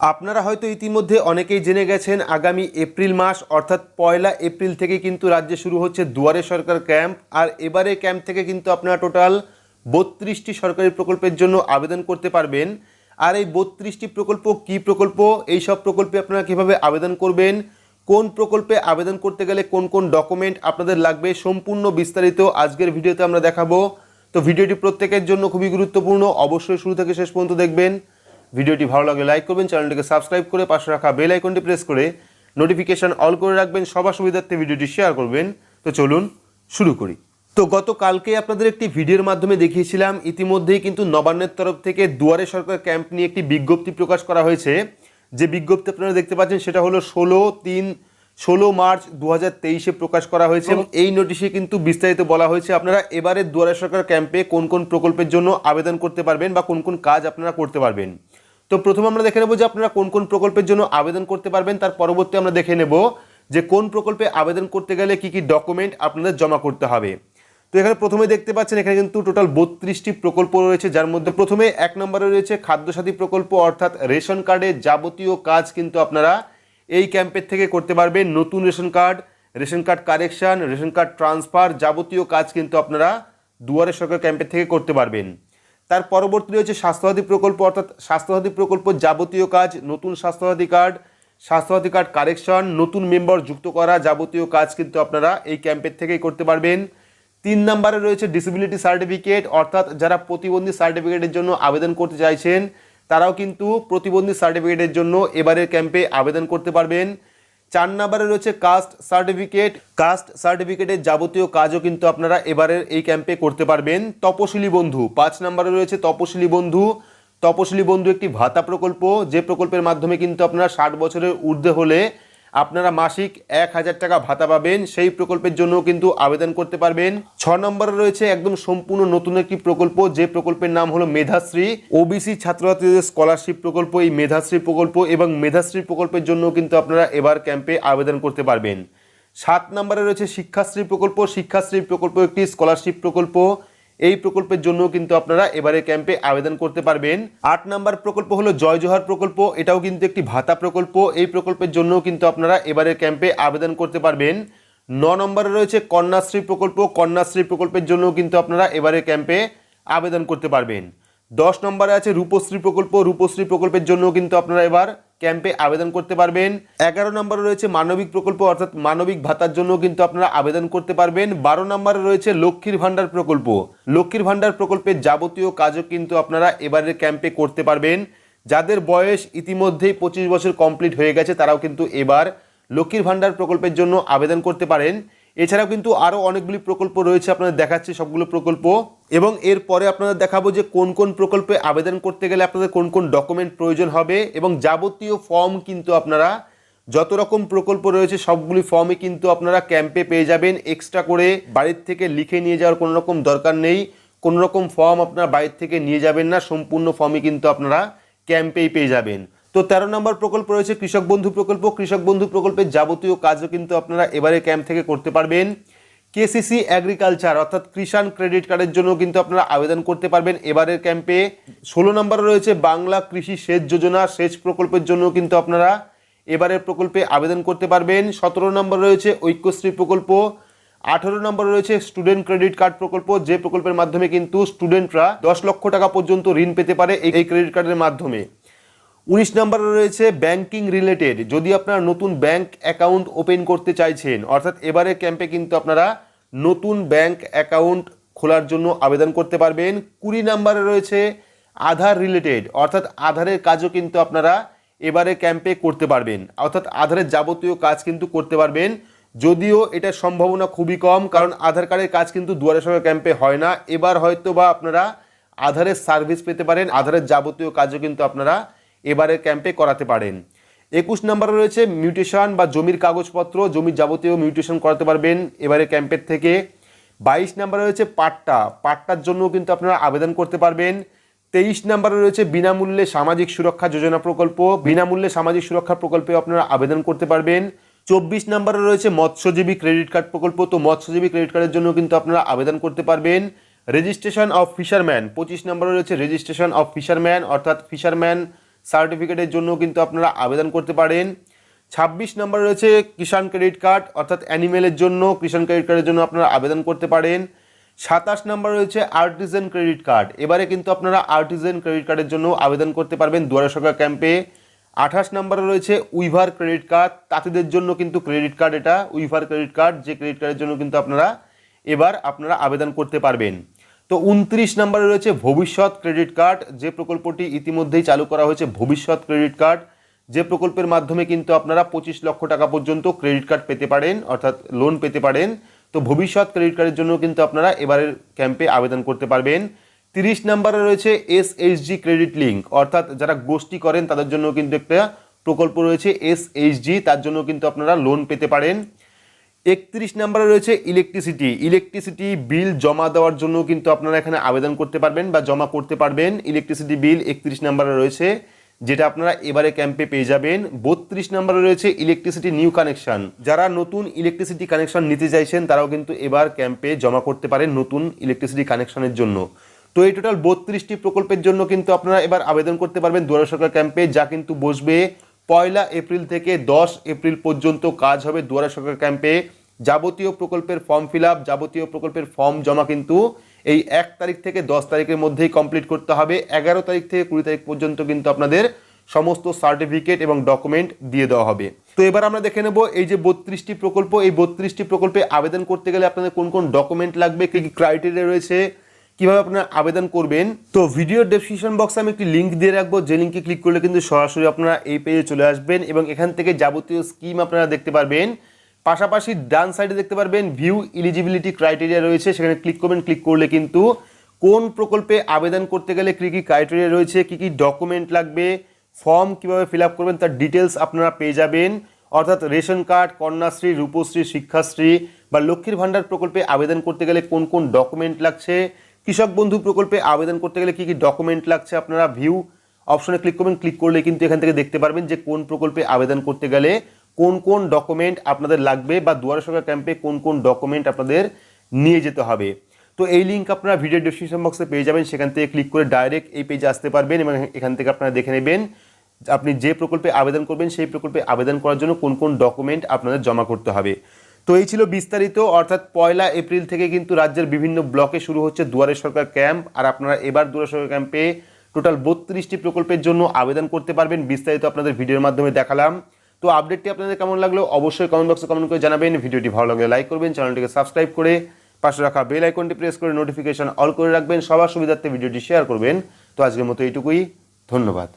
আপনারা হয়তো ইতিমধ্যে অনেকেই জেনে গেছেন, আগামী এপ্রিল মাস, অর্থাৎ পয়লা এপ্রিল থেকে কিন্তু রাজ্যে শুরু হচ্ছে দুয়ারে সরকার ক্যাম্প, আর এবারে ক্যাম্প থেকে কিন্তু আপনারা টোটাল বত্রিশটি সরকারি প্রকল্পের জন্য আবেদন করতে পারবেন। আর এই বত্রিশটি প্রকল্প কি প্রকল্প? এই সব প্রকল্পে আপনারা কীভাবে আবেদন করবেন? কোন প্রকল্পে আবেদন করতে গেলে কোন কোন ডকুমেন্ট আপনাদের লাগবে? সম্পূর্ণ বিস্তারিত আজকের ভিডিওতে আমরা দেখাবো। তো ভিডিওটি প্রত্যেকের জন্য খুবই গুরুত্বপূর্ণ। অবশ্যই শুরু থেকে শেষ পর্যন্ত দেখবেন। ভিডিওটি ভালো লাগলে লাইক করবেন, চ্যানেলটিকে সাবস্ক্রাইব করে পাশে রাখা বেল আইকনটি প্রেস করে নোটিফিকেশন অল করে রাখবেন, সবার সুবিধার্থে ভিডিওটি শেয়ার করবেন। তো চলুন শুরু করি। তো গতকালকে আপনাদের একটি ভিডিওর মাধ্যমে দেখিয়েছিলাম, ইতিমধ্যেই কিন্তু নবান্নের তরফ থেকে দুয়ারে সরকার ক্যাম্প নিয়ে একটি বিজ্ঞপ্তি প্রকাশ করা হয়েছে। যে বিজ্ঞপ্তি আপনারা দেখতে পাচ্ছেন সেটা হলো ষোলো তিন, ষোলো মার্চ দু তেইশে প্রকাশ করা হয়েছে এবং এই নোটিশে কিন্তু বিস্তারিত বলা হয়েছে। আপনারা এবারে দুয়ারে সরকার ক্যাম্পে কোন কোন প্রকল্পের জন্য আবেদন করতে পারবেন বা কোন কোন কাজ আপনারা করতে পারবেন। তো প্রথমে আমরা দেখে নেব যে আপনারা কোন কোন প্রকল্পের জন্য আবেদন করতে পারবেন। তার পরবর্তী আমরা দেখে নেব যে কোন প্রকল্পে আবেদন করতে গেলে কি কি ডকুমেন্ট আপনাদের জমা করতে হবে। তো এখানে প্রথমে দেখতে পাচ্ছেন, এখানে কিন্তু টোটাল বত্রিশটি প্রকল্প রয়েছে। যার মধ্যে প্রথমে এক নম্বরে রয়েছে খাদ্যসাথী প্রকল্প, অর্থাৎ রেশন কার্ডের যাবতীয় কাজ কিন্তু আপনারা এই ক্যাম্পের থেকে করতে পারবেন। নতুন ration card ration card correction, ration card transfer যাবতীয় কাজ কিন্তু আপনারা দুয়ারে সরকার ক্যাম্পের থেকে করতে পারবেন। তার পরবর্তী রয়েছে স্বাস্থ্যসাথী প্রকল্প, অর্থাৎ স্বাস্থ্যসাথী প্রকল্প যাবতীয় কাজ, নতুন Swasthya Sathi card Swasthya Sathi card correction, নতুন মেম্বার যুক্ত করা যাবতীয় কাজ কিন্তু আপনারা এই ক্যাম্পের থেকেই করতে পারবেন। তিন নম্বরে রয়েছে ডিসেবিলিটি সার্টিফিকেট অর্থাৎ যারা প্রতিবন্ধী সার্টিফিকেটের জন্য আবেদন করতে চাইছেন, তারাও কিন্তু প্রতিবন্ধী সার্টিফিকেটের জন্য এবারের ক্যাম্পে আবেদন করতে পারবেন। চার নাম্বারে রয়েছে কাস্ট সার্টিফিকেট। কাস্ট সার্টিফিকেটের যাবতীয় কাজও কিন্তু আপনারা এবারের এই ক্যাম্পে করতে পারবেন। তপশিলি বন্ধু, পাঁচ নাম্বারে রয়েছে তপশিলি বন্ধু। তপশিলি বন্ধু একটি ভাতা প্রকল্প। যে প্রকল্পের মাধ্যমে কিন্তু আপনারা ষাট বছরের ঊর্ধ্বে হলে আপনারা মাসিক এক হাজার টাকা ভাতা পাবেন। সেই প্রকল্পের জন্য কিন্তু আবেদন করতে পারবেন। ছ নম্বরে রয়েছে একদম সম্পূর্ণ নতুন একটি প্রকল্প। যে প্রকল্পের নাম হলো মেধাশ্রী। ওবিসি ছাত্রছাত্রীদের স্কলারশিপ প্রকল্প, এই মেধাশ্রী প্রকল্প এবং মেধাশ্রী প্রকল্পের জন্য কিন্তু আপনারা এবার ক্যাম্পে আবেদন করতে পারবেন। সাত নম্বরে রয়েছে শিক্ষাশ্রী প্রকল্প। শিক্ষাশ্রী প্রকল্প একটি স্কলারশিপ প্রকল্প। এই প্রকল্পের জন্য কিন্তু আপনারা এবারে ক্যাম্পে আবেদন করতে পারবেন। আট নাম্বার প্রকল্প হলো জয় জোহার প্রকল্প, এটাও কিন্তু একটি ভাতা প্রকল্প। এই প্রকল্পের জন্য কিন্তু আপনারা এবারে ক্যাম্পে আবেদন করতে পারবেন। ন নম্বরে রয়েছে কন্যাশ্রী প্রকল্প, কন্যাশ্রী প্রকল্পের জন্য কিন্তু আপনারা এবারে ক্যাম্পে আবেদন করতে পারবেন। দশ নম্বরে আছে রূপশ্রী প্রকল্প, রূপশ্রী প্রকল্পের জন্য কিন্তু আপনারা এবার ক্যাম্পে আবেদন করতে পারবেন। এগারো নম্বরে রয়েছে মানবিক প্রকল্প, অর্থাৎ মানবিক ভাতার জন্য কিন্তু আপনারা আবেদন করতে পারবেন। বারো নম্বরে রয়েছে লক্ষ্মীর ভাণ্ডার প্রকল্প। লক্ষ্মীর ভাণ্ডার প্রকল্পের যাবতীয় কাজও কিন্তু আপনারা এবারের ক্যাম্পে করতে পারবেন। যাদের বয়স ইতিমধ্যেই পঁচিশ বছর কমপ্লিট হয়ে গেছে, তারাও কিন্তু এবার লক্ষ্মীর ভাণ্ডার প্রকল্পের জন্য আবেদন করতে পারেন। এছাড়াও কিন্তু আরও অনেকগুলি প্রকল্প রয়েছে, আপনাদের দেখাচ্ছি সবগুলো প্রকল্প। এবং এরপরে আপনাদের দেখাবো যে কোন কোন প্রকল্পে আবেদন করতে গেলে আপনাদের কোন কোন ডকুমেন্ট প্রয়োজন হবে এবং যাবতীয় ফর্ম কিন্তু আপনারা, যত রকম প্রকল্প রয়েছে সবগুলি ফর্মই কিন্তু আপনারা ক্যাম্পে পেয়ে যাবেন। এক্সট্রা করে বাড়ির থেকে লিখে নিয়ে যাওয়ার কোনো রকম দরকার নেই। কোনো রকম ফর্ম আপনারা বাইরে থেকে নিয়ে যাবেন না, সম্পূর্ণ ফর্মই কিন্তু আপনারা ক্যাম্পেই পেয়ে যাবেন। তো তেরো নম্বর প্রকল্প রয়েছে কৃষক বন্ধু প্রকল্প। কৃষক বন্ধু প্রকল্পের যাবতীয় কাজও কিন্তু আপনারা এবারে ক্যাম্প থেকে করতে পারবেন। কেসিসি অ্যাগ্রিকালচার অর্থাৎ কৃষাণ ক্রেডিট কার্ডের জন্য কিন্তু আপনারা আবেদন করতে পারবেন এবারের ক্যাম্পে। ষোলো নম্বরে রয়েছে বাংলা কৃষি সেচ যোজনা, সেচ প্রকল্পের জন্য কিন্তু আপনারা এবারের প্রকল্পে আবেদন করতে পারবেন। সতেরো নম্বর রয়েছে ঐক্যশ্রী প্রকল্প। আঠারো নম্বর রয়েছে স্টুডেন্ট ক্রেডিট কার্ড প্রকল্প। যে প্রকল্পের মাধ্যমে কিন্তু স্টুডেন্টরা দশ লক্ষ টাকা পর্যন্ত ঋণ পেতে পারে এই এই ক্রেডিট কার্ডের মাধ্যমে। উনিশ নম্বরে রয়েছে ব্যাংকিং রিলেটেড যদি আপনারা নতুন ব্যাংক অ্যাকাউন্ট ওপেন করতে চাইছেন, অর্থাৎ এবারে ক্যাম্পে কিন্তু আপনারা নতুন ব্যাংক অ্যাকাউন্ট খোলার জন্য আবেদন করতে পারবেন। কুড়ি নম্বরে রয়েছে আধার রিলেটেড অর্থাৎ আধারের কাজও কিন্তু আপনারা এবারে ক্যাম্পে করতে পারবেন। অর্থাৎ আধারের যাবতীয় কাজ কিন্তু করতে পারবেন। যদিও এটার সম্ভাবনা খুবই কম, কারণ আধার কার্ডের কাজ কিন্তু দুয়ারে সরকার ক্যাম্পে হয় না। এবার হয়তো বা আপনারা আধারের সার্ভিস পেতে পারেন, আধারের যাবতীয় কাজও কিন্তু আপনারা এবারের ক্যাম্পে করাতে পারেন। একুশ নম্বরে রয়েছে মিউটেশন বা জমির কাগজপত্র জমির যাবতীয় মিউটেশন করাতে পারবেন এবারে ক্যাম্পের থেকে। বাইশ নম্বরে রয়েছে পাট্টা, পাট্টার জন্য কিন্তু আপনারা আবেদন করতে পারবেন। তেইশ নম্বরে রয়েছে বিনামূল্যে সামাজিক সুরক্ষা যোজনা প্রকল্প, বিনামূল্যে সামাজিক সুরক্ষা প্রকল্পে আপনারা আবেদন করতে পারবেন। চব্বিশ নম্বরে রয়েছে মৎস্যজীবী ক্রেডিট কার্ড প্রকল্প, তো মৎস্যজীবী ক্রেডিট কার্ডের জন্য কিন্তু আপনারা আবেদন করতে পারবেন। রেজিস্ট্রেশন অফ ফিশারম্যান, পঁচিশ নম্বরে রয়েছে রেজিস্ট্রেশন অফ ফিশারম্যান, অর্থাৎ ফিশারম্যান সার্টিফিকেটের জন্য কিন্তু আপনারা আবেদন করতে পারেন। ছাব্বিশ নম্বর রয়েছে কিষাণ ক্রেডিট কার্ড, অর্থাৎ অ্যানিমেলের জন্য কিষাণ ক্রেডিট কার্ডের জন্য আপনারা আবেদন করতে পারেন। সাতাশ নম্বর রয়েছে আর্টিজেন ক্রেডিট কার্ড, এবারে কিন্তু আপনারা আর্টিজেন ক্রেডিট কার্ডের জন্য আবেদন করতে পারবেন দুয়ারে সরকার ক্যাম্পে। আঠাশ নম্বরে রয়েছে উইভার ক্রেডিট কার্ড, তাঁতিদের জন্য কিন্তু ক্রেডিট কার্ড এটা, উইভার ক্রেডিট কার্ড, যে ক্রেডিট কার্ডের জন্য কিন্তু আপনারা এবার আপনারা আবেদন করতে পারবেন। তো উনত্রিশ নম্বরে রয়েছে ভবিষ্যৎ ক্রেডিট কার্ড। যে প্রকল্পটি ইতিমধ্যেই চালু করা হয়েছে ভবিষ্যৎ ক্রেডিট কার্ড, যে প্রকল্পের মাধ্যমে কিন্তু আপনারা পঁচিশ লক্ষ টাকা পর্যন্ত ক্রেডিট কার্ড পেতে পারেন, অর্থাৎ লোন পেতে পারেন। তো ভবিষ্যৎ ক্রেডিট কার্ডের জন্য কিন্তু আপনারা এবারের ক্যাম্পে আবেদন করতে পারবেন। তিরিশ নম্বরে রয়েছে এস এসএইচজি ক্রেডিট লিঙ্ক, অর্থাৎ যারা গোষ্ঠী করেন তাদের জন্য কিন্তু একটা প্রকল্প রয়েছে এস এসএইচজি, তার জন্য কিন্তু আপনারা লোন পেতে পারেন। একত্রিশ নম্বরে রয়েছে ইলেকট্রিসিটি ইলেকট্রিসিটি বিল জমা দেওয়ার জন্য কিন্তু আপনারা এখানে আবেদন করতে পারবেন বা জমা করতে পারবেন। ইলেকট্রিসিটি বিল একত্রিশ নম্বরে রয়েছে, যেটা আপনারা এবারে ক্যাম্পে পেয়ে যাবেন। বত্রিশ নম্বরে রয়েছে ইলেকট্রিসিটি নিউ কানেকশন যারা নতুন ইলেকট্রিসিটি কানেকশন নিতে চাইছেন, তারাও কিন্তু এবার ক্যাম্পে জমা করতে পারেন নতুন ইলেকট্রিসিটি কানেকশনের জন্য। তো এই টোটাল বত্রিশটি প্রকল্পের জন্য কিন্তু আপনারা এবার আবেদন করতে পারবেন দুয়ারে সরকার ক্যাম্পে যা কিন্তু বসবে পয়লা এপ্রিল থেকে দশ এপ্রিল পর্যন্ত কাজ হবে দুয়ারে সরকার ক্যাম্পে যাবতীয় প্রকল্পের ফর্ম ফিল যাবতীয় প্রকল্পের ফর্ম জমা কিন্তু এই এক তারিখ থেকে দশ তারিখের মধ্যেই কমপ্লিট করতে হবে। এগারো তারিখ থেকে কুড়ি তারিখ পর্যন্ত কিন্তু আপনাদের সমস্ত সার্টিফিকেট এবং ডকুমেন্ট দিয়ে দেওয়া হবে। তো এবার আমরা দেখে নেব এই যে বত্রিশটি প্রকল্প, এই বত্রিশটি প্রকল্পে আবেদন করতে গেলে আপনাদের কোন কোন ডকুমেন্ট লাগবে, কী কী ক্রাইটেরিয়া রয়েছে কীভাবে আপনারা আবেদন করবেন? তো ভিডিও ডেসক্রিপশন বক্সে আমি একটি লিঙ্ক দিয়ে রাখব। যে লিঙ্কে ক্লিক করলে কিন্তু সরাসরি আপনারা এই পেজে চলে আসবেন এবং এখান থেকে যাবতীয় স্কিম আপনারা দেখতে পারবেন। পাশাপাশি ডান সাইডে দেখতে পারবেন ভিউ ইলিজিবিলিটি ক্রাইটেরিয়া রয়েছে। সেখানে ক্লিক করবেন ক্লিক করলে কিন্তু কোন প্রকল্পে আবেদন করতে গেলে কী কী ক্রাইটেরিয়া রয়েছে, কী কী ডকুমেন্ট লাগবে ফর্ম কীভাবে ফিল করবেন, তার ডিটেলস আপনারা পেয়ে যাবেন। অর্থাৎ রেশন কার্ড, কন্যাশ্রী, রূপশ্রী, শিক্ষাশ্রী বা লক্ষ্মীর ভাণ্ডার প্রকল্পে আবেদন করতে গেলে কোন কোন ডকুমেন্ট লাগছে কৃষক বন্ধু প্রকল্পে আবেদন করতে গেলে কী কী ডকুমেন্ট লাগছে আপনারা? ভিউ অপশনে ক্লিক করবেন ক্লিক করলে কিন্তু এখান থেকে দেখতে পারবেন যে কোন প্রকল্পে আবেদন করতে গেলে কোন কোন ডকুমেন্ট আপনাদের লাগবে বা দুয়ারে সরকার ক্যাম্পে কোন কোন ডকুমেন্ট আপনাদের নিয়ে যেতে হবে। তো এই লিঙ্ক আপনারা ভিডিও ডিসক্রিপশন বক্সে পেয়ে যাবেন, সেখান থেকে ক্লিক করে ডাইরেক্ট এই পেজে আসতে পারবেন এবং এখান থেকে আপনারা দেখে নেবেন আপনি যে প্রকল্পে আবেদন করবেন, সেই প্রকল্পে আবেদন করার জন্য কোন কোন ডকুমেন্ট আপনাদের জমা করতে হবে। তো এই ছিল বিস্তারিত, অর্থাৎ পয়লা এপ্রিল থেকে কিন্তু রাজ্যের বিভিন্ন ব্লকে শুরু হচ্ছে দুয়ারে সরকার ক্যাম্প। আর আপনারা এবার দুয়ারে সরকার ক্যাম্পে টোটাল বত্রিশটি প্রকল্পের জন্য আবেদন করতে পারবেন। বিস্তারিত আপনাদের ভিডিওর মাধ্যমে দেখালাম। তো আপডেটটি আপনাদের কেমন লাগল অবশ্যই কমেন্ট বক্সে কমেন্ট করে জানাবেন। ভিডিওটি ভালো লাগলে লাইক করবেন, চ্যানেলটিকে সাবস্ক্রাইব করে পাশে রাখা বেল আইকনটি প্রেস করে নোটিফিকেশন অল করে রাখবেন। সবার সুবিধার্থে ভিডিওটি শেয়ার করবেন। তো আজকের মতো এইটুকুই। ধন্যবাদ।